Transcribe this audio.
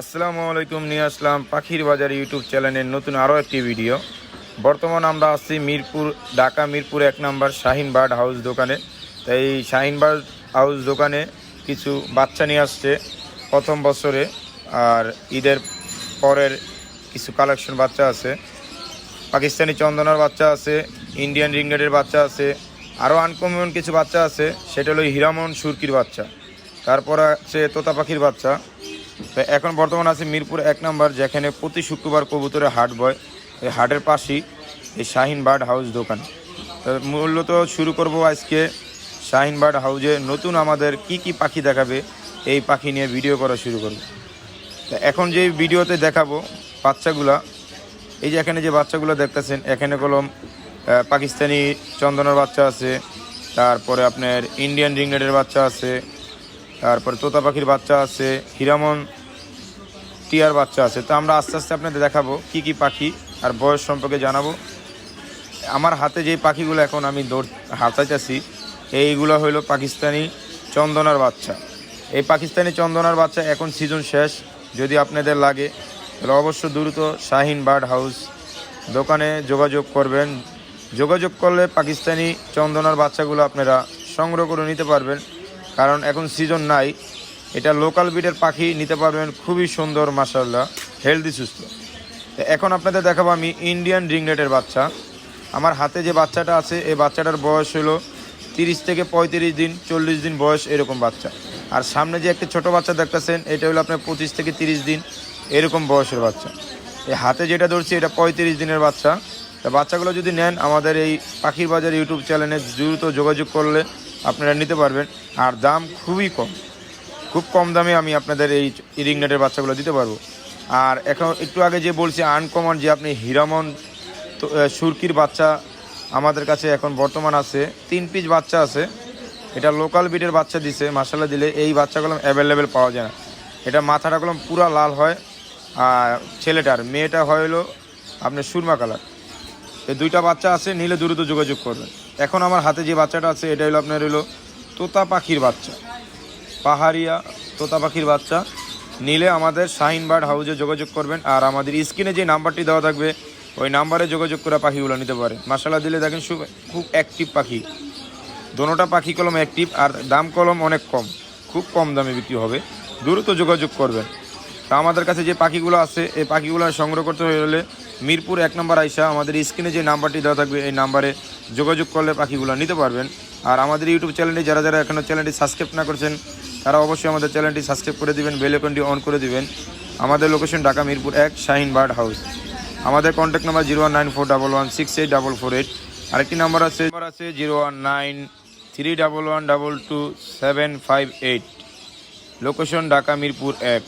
আসসালামু আলাইকুম, নিয়ে আসলাম পাখির বাজার ইউটিউব চ্যানেলের নতুন আরও একটি ভিডিও। বর্তমান আমরা আসছি মিরপুর, ঢাকা মিরপুর এক নম্বর শাহিন বার্ড হাউস দোকানে। তাই শাহিন বার্ড হাউস দোকানে কিছু বাচ্চা নিয়ে আসছে প্রথম বছরে, আর ঈদের পরের কিছু কালেকশন বাচ্চা আছে। পাকিস্তানি চন্দনার বাচ্চা আছে, ইন্ডিয়ান রিংগেটের বাচ্চা আছে, আরও আনকমন কিছু বাচ্চা আছে, সেটা হলো হিরামন সুরকির বাচ্চা। তারপর আছে তোতা পাখির বাচ্চা। তো এখন বর্তমান আছে মিরপুর এক নম্বর, যেখানে প্রতি শুক্রবার কবুতরের হাট বয়, এই হাটের পাশেই এই শাহিন বার্ড হাউস দোকান। তো মূলত শুরু করব আজকে শাহিন বার্ড হাউসে নতুন আমাদের কি কি পাখি দেখাবে, এই পাখি নিয়ে ভিডিও করা শুরু করব। তো এখন যে ভিডিওতে দেখাবো বাচ্চাগুলা, এই যে এখানে যে বাচ্চাগুলো দেখতেছেন, এখানে কলম পাকিস্তানি চন্দনের বাচ্চা আছে, তারপরে আপনার ইন্ডিয়ান রিংনেটের বাচ্চা আছে তারপরে তোতা পাখির বাচ্চা আছে, হিরামন টিয়ার বাচ্চা আছে। তো আমরা আস্তে আস্তে আপনাদের দেখাবো কি কি পাখি আর বয়স সম্পর্কে জানাব। আমার হাতে যে পাখিগুলো এখন আমি দৌড় হাতাইতেছি এইগুলো হইল পাকিস্তানি চন্দনার বাচ্চা। এই পাকিস্তানি চন্দনার বাচ্চা এখন সিজন শেষ, যদি আপনাদের লাগে, তাহলে অবশ্য দ্রুত শাহিন বার্ড হাউস দোকানে যোগাযোগ করবেন। যোগাযোগ করলে পাকিস্তানি চন্দনার বাচ্চাগুলো আপনারা সংগ্রহ করে নিতে পারবেন। কারণ এখন সিজন নাই। এটা লোকাল বিটের পাখি নিতে পারবেন, খুবই সুন্দর মাসাল্লাহ হেলদি সুস্থ। এখন আপনাদের দেখাবো আমি ইন্ডিয়ান রিংনেটের বাচ্চা। আমার হাতে যে বাচ্চাটা আছে, এই বাচ্চাটার বয়স হলো তিরিশ থেকে পঁয়ত্রিশ দিন, চল্লিশ দিন বয়স এরকম বাচ্চা। আর সামনে যে একটা ছোট বাচ্চা দেখতেছেন, এটা হলো আপনার পঁচিশ থেকে তিরিশ দিন, এরকম বয়সের বাচ্চা। এই হাতে যেটা ধরছি, এটা পঁয়ত্রিশ দিনের বাচ্চা। তা বাচ্চাগুলো যদি নেন, আমাদের এই পাখির বাজার ইউটিউব চ্যানেলে দ্রুত যোগাযোগ করলে আপনারা নিতে পারবেন। আর দাম খুবই কম। খুব কম দামে আমি আপনাদের এই রিং নেটের বাচ্চাগুলো দিতে পারব। আর এখন একটু আগে যে বলছি আনকমন যে আপনি হিরামন সুরকির বাচ্চা আমাদের কাছে এখন বর্তমান আছে, তিন পিস বাচ্চা আছে। এটা লোকাল বিটের বাচ্চা দিছে মাসালা দিলে এই বাচ্চাগুলো অ্যাভেলেবেল পাওয়া যায় না। এটা মাথাটা কলম পুরা লাল হয়। আর ছেলেটার মেয়েটা হয় হলো আপনার সুরমা কালার এই দুইটা বাচ্চা আছে, নিলে দ্রুত যোগাযোগ করবেন। এখন আমার হাতে যে বাচ্চাটা আছে, এটা হলো আপনার হলো তোতা পাখির বাচ্চা। পাহাড়িয়া তোতা পাখির বাচ্চা। নিলে আমাদের শাহিন বার্ড হাউসে যোগাযোগ করবেন আর আমাদের স্ক্রিনে যে নাম্বারটি দেওয়া থাকবে, ওই নাম্বারে যোগাযোগ করে পাখিগুলো নিতে পারে মাসালা দিলে দেখেন খুব অ্যাক্টিভ পাখি। দোনোটা পাখি কলম অ্যাক্টিভ আর দাম কলম অনেক কম। খুব কম দামে বিক্রি হবে। দ্রুত যোগাযোগ করবেন। তা আমাদের কাছে যে পাখিগুলো আছে, এই পাখিগুলো সংগ্রহ করতে হলে মিরপুর এক নম্বর আইসা আমাদের স্ক্রিনে যে নাম্বারটি দেওয়া থাকবে, এই নাম্বারে যোগাযোগ করলে পাখিগুলো নিতে পারবেন। আর আমাদের ইউটিউব চ্যানেলটি, যারা যারা এখনও চ্যানেলটি সাবস্ক্রাইব না করছেন, তারা অবশ্যই আমাদের চ্যানেলটি সাবস্ক্রাইব করে দিবেন বেল আইকনটি অন করে দেবেন। আমাদের লোকেশন ঢাকা মিরপুর এক, শাহিন বার্ড হাউস। আমাদের contact number zero one nine four double one six eight double four eight আরেকটি নাম্বার আছে নাম্বার আছে zero one nine three double one double two seven five eight location Dhaka Mirpur এক।